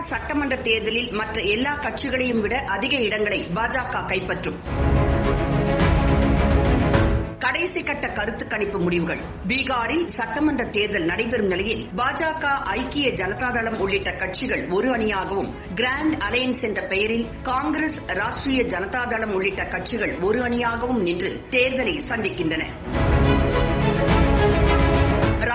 பீகார் சட்டமன்ற தேர்தலில் மற்ற எல்லா கட்சிகளையும் விட அதிக இடங்களை பாஜக கைப்பற்றும். கடைசி கட்ட கருத்து கணிப்பு முடிவுகள். பீகாரில் சட்டமன்ற தேர்தல் நடைபெறும் நிலையில் பாஜக ஐக்கிய ஜனதாதளம் உள்ளிட்ட கட்சிகள் ஒரு அணியாகவும் கிராண்ட் அலையன்ஸ் என்ற பெயரில் காங்கிரஸ் ராஷ்டிரிய ஜனதாதளம் உள்ளிட்ட கட்சிகள் ஒரு அணியாகவும் நின்று தேர்தலை சந்திக்கின்றன.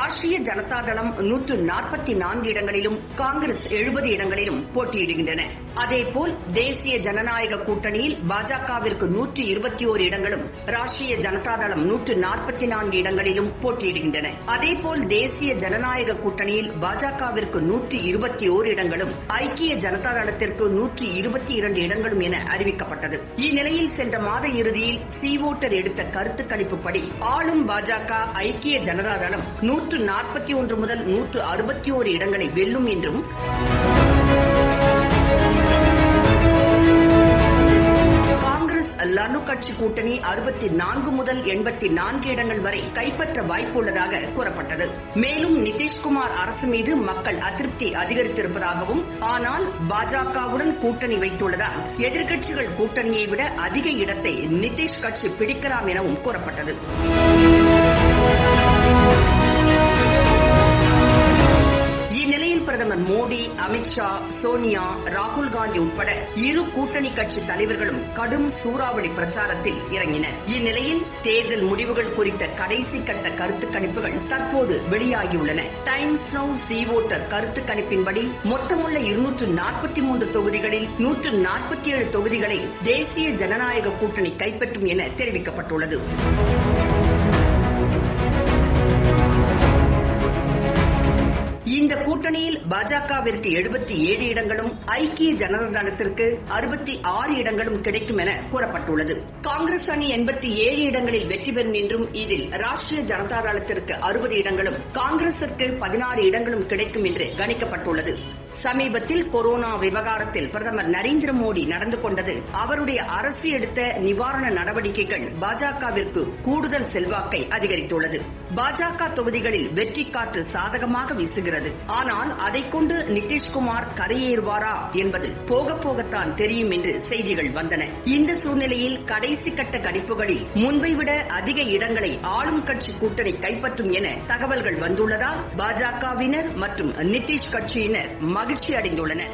ராஷ்டிரிய ஜனதா தளம் நூற்று நாற்பத்தி நான்கு இடங்களிலும் காங்கிரஸ் எழுபது இடங்களிலும் போட்டியிடுகின்றன. அதேபோல் தேசிய ஜனநாயக கூட்டணியில் பாஜகவிற்கு நூற்று இருபத்தி ஓரு இடங்களும் ராஷ்டிரிய ஜனதா தளம் நூற்று நாற்பத்தி நான்கு இடங்களிலும் போட்டியிடுகின்றன. அதேபோல் தேசிய ஜனநாயக கூட்டணியில் பாஜகவிற்கு நூற்று இருபத்தி ஓரு இடங்களும் ஐக்கிய ஜனதா தளத்திற்கு நூற்று இருபத்தி இரண்டு இடங்களும் என அறிவிக்கப்பட்டது. இந்நிலையில் சென்ற மாத இறுதியில் சி ஓட்டர் எடுத்த கருத்து கணிப்புப்படி ஆளும் பாஜக ஐக்கிய ஜனதா தளம் நூற்று நூற்று நாற்பத்தி ஒன்று முதல் நூற்று அறுபத்தி ஓரு இடங்களை வெல்லும் என்றும் காங்கிரஸ் லனு கட்சி கூட்டணி அறுபத்தி நான்கு முதல் எண்பத்தி நான்கு இடங்கள் வரை கைப்பற்ற வாய்ப்புள்ளதாக கூறப்பட்டது. மேலும் நிதிஷ்குமார் அரசு மீது மக்கள் அதிருப்தி அதிகரித்திருப்பதாகவும் ஆனால் பாஜகவுடன் கூட்டணி வைத்துள்ளதால் எதிர்க்கட்சிகள் கூட்டணியை விட அதிக இடத்தை நிதிஷ் கட்சி பிடிக்கலாம் எனவும் கூறப்பட்டது. அமித்ஷா சோனியா ராகுல் காந்தி உட்பட இரு கூட்டணி கட்சி தலைவர்களும் கடும் சூறாவளி பிரச்சாரத்தில் இறங்கினர். இந்நிலையில் தேர்தல் முடிவுகள் குறித்த கடைசி கட்ட கருத்து கணிப்புகள் தற்போது வெளியாகியுள்ளன. டைம்ஸ் நவ் சி ஓட்டர் கருத்து கணிப்பின்படி மொத்தமுள்ள இருநூற்று நாற்பத்தி மூன்று தொகுதிகளில் நூற்று நாற்பத்தி ஏழு தொகுதிகளை தேசிய ஜனநாயக கூட்டணி கைப்பற்றும் என தெரிவிக்கப்பட்டுள்ளது. கூட்டணியில் பாஜகவிற்கு எழுபத்தி ஏழு இடங்களும் ஐக்கிய ஜனதாதளத்திற்கு அறுபத்தி ஆறு இடங்களும் கிடைக்கும் என கூறப்பட்டுள்ளது. காங்கிரஸ் அணி எண்பத்தி ஏழு இடங்களில் வெற்றி பெறும் என்றும் இதில் ராஷ்டிரிய ஜனதாதளத்திற்கு அறுபது இடங்களும் காங்கிரசிற்கு பதினாறு இடங்களும் கிடைக்கும் என்று கணிக்கப்பட்டுள்ளது. சமீபத்தில் கொரோனா விவகாரத்தில் பிரதமர் நரேந்திர மோடி நடந்து கொண்டது அவருடைய அரசு எடுத்த நிவாரண நடவடிக்கைகள் பாஜகவிற்கு கூடுதல் செல்வாக்கை அதிகரித்துள்ளது. பாஜக தொகுதிகளில் வெற்றி காற்று சாதகமாக வீசுகிறது. ஆனால் அதை கொண்டு நிதிஷ்குமார் கரையேறுவாரா என்பது போக போகத்தான் தெரியும் என்று செய்திகள் வந்தன. இந்த சூழ்நிலையில் கடைசி கட்ட கணிப்புகளில் முன்பை விட அதிக இடங்களை ஆளும் கட்சி கூட்டணி கைப்பற்றும் என தகவல்கள் வந்துள்ளதால் பாஜகவினர் மற்றும் நிதிஷ் கட்சியினர் மகிழ்ச்சி அடைந்துள்ளனர்